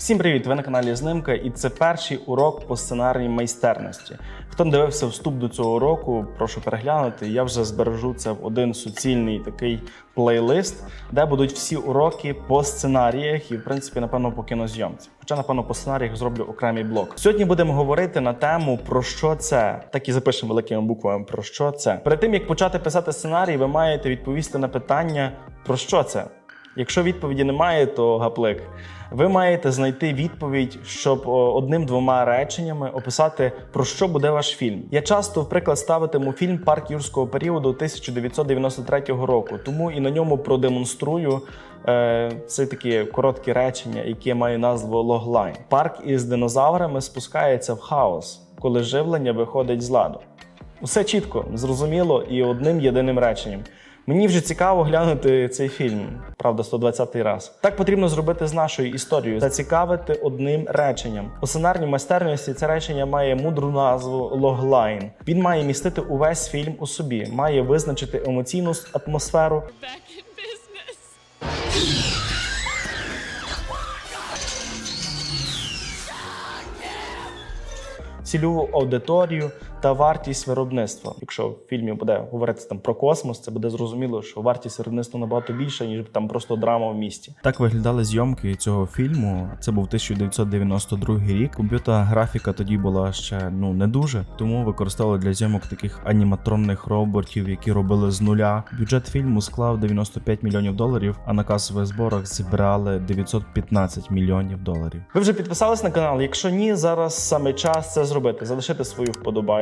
Всім привіт! Ви на каналі Знимка, і це перший урок по сценарній майстерності. Хто не дивився вступ до цього уроку, прошу переглянути. Я вже збережу це в один суцільний такий плейлист, де будуть всі уроки по сценаріях і, в принципі, напевно, по кінозйомці. Хоча, напевно, по сценаріях зроблю окремий блок. Сьогодні будемо говорити на тему про що це. Так і запишемо великими буквами про що це. Перед тим як почати писати сценарій, ви маєте відповісти на питання про що це. Якщо відповіді немає, то гаплик. Ви маєте знайти відповідь, щоб одним-двома реченнями описати про що буде ваш фільм. Я часто, в приклад, ставитиму фільм Парк юрського періоду 1993 року, тому і на ньому продемонструю е, це такі короткі речення, які має назву логлайн. Парк із динозаврами спускається в хаос, коли живлення виходить з ладу. Усе чітко, зрозуміло і одним єдиним реченням. Мені вже цікаво глянути цей фільм, правда, 120-й раз. Так потрібно зробити з нашою історією, зацікавити одним реченням. У сценарній майстерності це речення має мудру назву логлайн. Він має містити увесь фільм у собі, має визначити емоційну атмосферу, цільову аудиторію та вартість виробництва. Якщо в фільмі буде говоритися там про космос, це буде зрозуміло, що вартість виробництва набагато більша, ніж там просто драма в місті. Так виглядали зйомки цього фільму. Це був 1992 рік. Комп'ютерна графіка тоді була ще ну не дуже, тому використовували для зйомок таких аніматронних роботів, які робили з нуля. Бюджет фільму склав 95 мільйонів доларів, а на касових зборах зібрали 915 мільйонів доларів. Ви вже підписались на канал? Якщо ні, зараз саме час це зробити. Залишити свою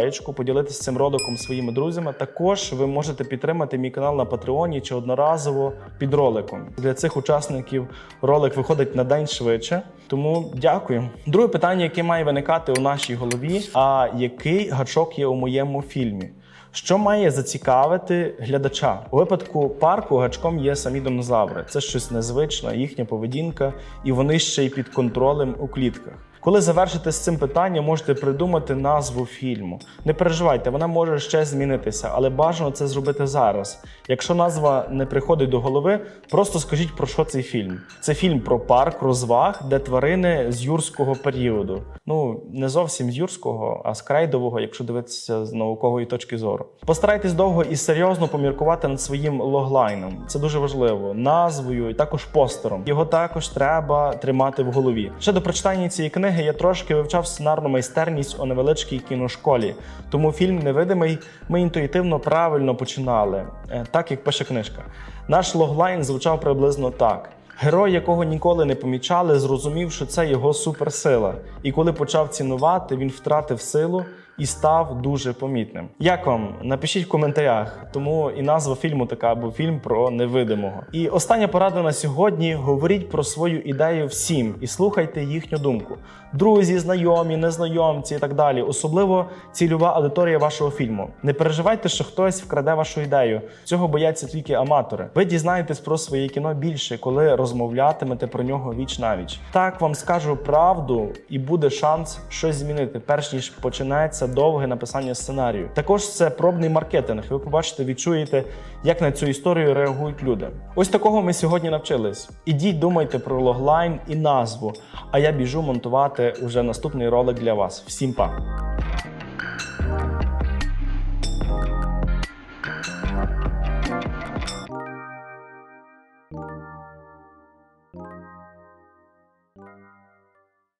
вподобаєчку, поділитися цим роликом своїми друзями. Також ви можете підтримати мій канал на Патреоні чи одноразово під роликом. Для цих учасників ролик виходить на день швидше. Тому дякую. Друге питання, яке має виникати у нашій голові: а який гачок є у моєму фільмі? Що має зацікавити глядача? У випадку парку гачком є самі динозаври. Це щось незвичне, їхня поведінка, і вони ще й під контролем у клітках. Коли завершите з цим питанням, можете придумати назву фільму. Не переживайте, вона може ще змінитися, але бажано це зробити зараз. Якщо назва не приходить до голови, просто скажіть про що цей фільм. Це фільм про парк розваг, де тварини з юрського періоду. Ну не зовсім з юрського, а з крейдового, якщо дивитися з наукової точки зору. Постарайтесь довго і серйозно поміркувати над своїм логлайном. Це дуже важливо, назвою і також постером. Його також треба тримати в голові. Ще до прочитання цієї книги я трошки вивчав сценарну майстерність у невеличкій кіношколі. Тому фільм невидимий ми інтуїтивно правильно починали, е, так як пише книжка. Наш логлайн звучав приблизно так. Герой, якого ніколи не помічали, зрозумів, що це його суперсила. І коли почав цінувати, він втратив силу і став дуже помітним. Як вам? Напишіть в коментарях. Тому і назва фільму така, бо фільм про невидимого. І остання порада на сьогодні: говоріть про свою ідею всім і слухайте їхню думку. Друзі, знайомі, незнайомці і так далі. Особливо цільова аудиторія вашого фільму. Не переживайте, що хтось вкраде вашу ідею. Цього бояться тільки аматори. Ви дізнаєтесь про своє кіно більше, коли розмовлятимете про нього віч навіч. Так вам скажу правду, і буде шанс щось змінити, перш ніж починається довге написання сценарію. Також це пробний маркетинг. Ви побачите, відчуєте, як на цю історію реагують люди. Ось такого ми сьогодні навчились. Ідіть, думайте про логлайн і назву. А я біжу монтувати уже наступний ролик для вас. Всім па!